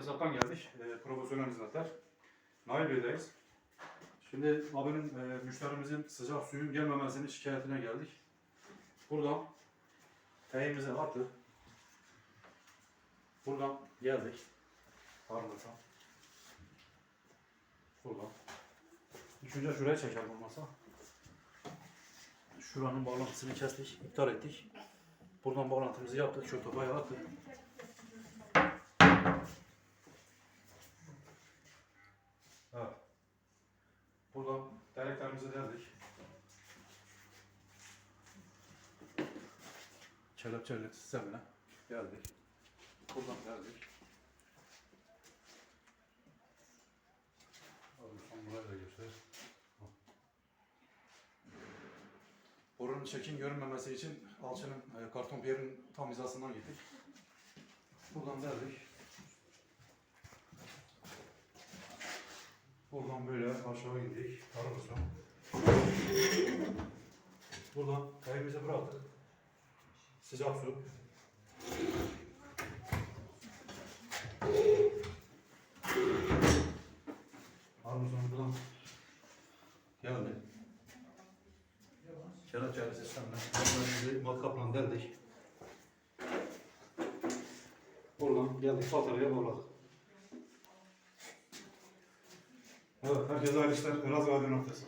Tesisat'tan geldik. E, profesyonel hizmetler. Nail Bey'deyiz. Şimdi abinin, e, müşterimizin sıcak suyun gelmemesinin şikayetine geldik. Buradan teyimizi attık. Buradan geldik. Pardon. Buradan. Önce şuraya çekelim olmasa. Şuranın bağlantısını kestik, iptal ettik. Buradan bağlantımızı yaptık, şu topaya attık. Evet. Buradan dereklerimizi deldik. Kelepçeli sistemine geldik. Buradan geldik. Abi buraya da göster. Borunun çekim görünmemesi için alçının e, karton piyerin tam hizasından gittik. Buradan verdik. Buradan böyle aşağı indik. Arabası. Buradan evimize bıraktık. Sıcak su. Arabası buradan geldi. Kelepçeli sistemle. Bunları matkapla deldik. Buradan geldik bataryaya bağladık. Evet, herkese hayırlı işler. Elazığ Radyo noktası.